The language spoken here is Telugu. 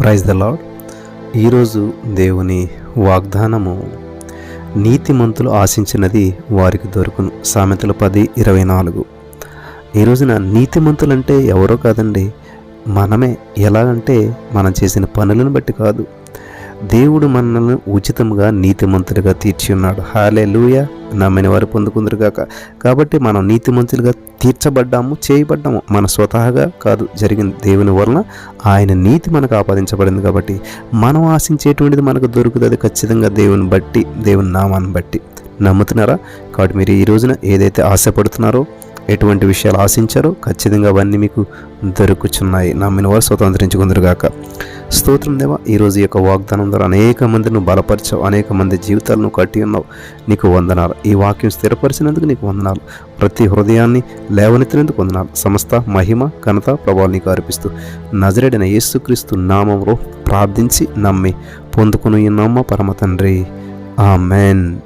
ప్రైజ్ ద లాడ్ ఈరోజు దేవుని వాగ్దానము నీతిమంతులు ఆశించినది వారికి దొరుకును. సామెతలు పది ఇరవై నాలుగు. ఈ రోజున నీతిమంతులంటే ఎవరో కాదండి మనమే. ఎలాగంటే మనం చేసిన పనులను బట్టి కాదు. దేవుడు మనల్ని ఉచితంగా నీతిమంతులుగా తీర్చి ఉన్నాడు హాలే లూయ నమ్మని వారు పొందుకుందరుగాక కాబట్టి మనం నీతిమంతులుగా తీర్చబడ్డాము చేయబడ్డాము. మన స్వతహాగా కాదు జరిగింది దేవుని వలన ఆయన నీతి మనకు ఆపాదించబడింది కాబట్టి మనం ఆశించేటువంటిది మనకు దొరుకుతుంది. ఖచ్చితంగా దేవుని బట్టి దేవుని నామాన్ని బట్టి. నమ్ముతున్నారా? కాబట్టి మీరు ఈ రోజున ఏదైతే ఆశపడుతున్నారో ఎటువంటి విషయాలు ఆశించారో ఖచ్చితంగా అవన్నీ మీకు దొరుకుచున్నాయి. నమ్మిన వారు స్వతంత్రించుకుందరుగాక స్తోత్రం దేవా. ఈరోజు ఈ యొక్క వాగ్దానం ద్వారా అనేక మందిని బలపరిచావు అనేక మంది జీవితాలను కట్టి ఉన్నావు. నీకు వందనాలు. ఈ వాక్యం స్థిరపరిచినందుకు నీకు వందనాలు. ప్రతి హృదయాన్ని లేవనెత్తినందుకు వందనాలు. సమస్త మహిమ ఘనత ప్రభావం నీకు అర్పిస్తూ నజరేడైన యేసుక్రీస్తు నామంలో ప్రార్థించి నమ్మి పొందుకుని నమ్మ పరమ తండ్రి. ఆమెన్.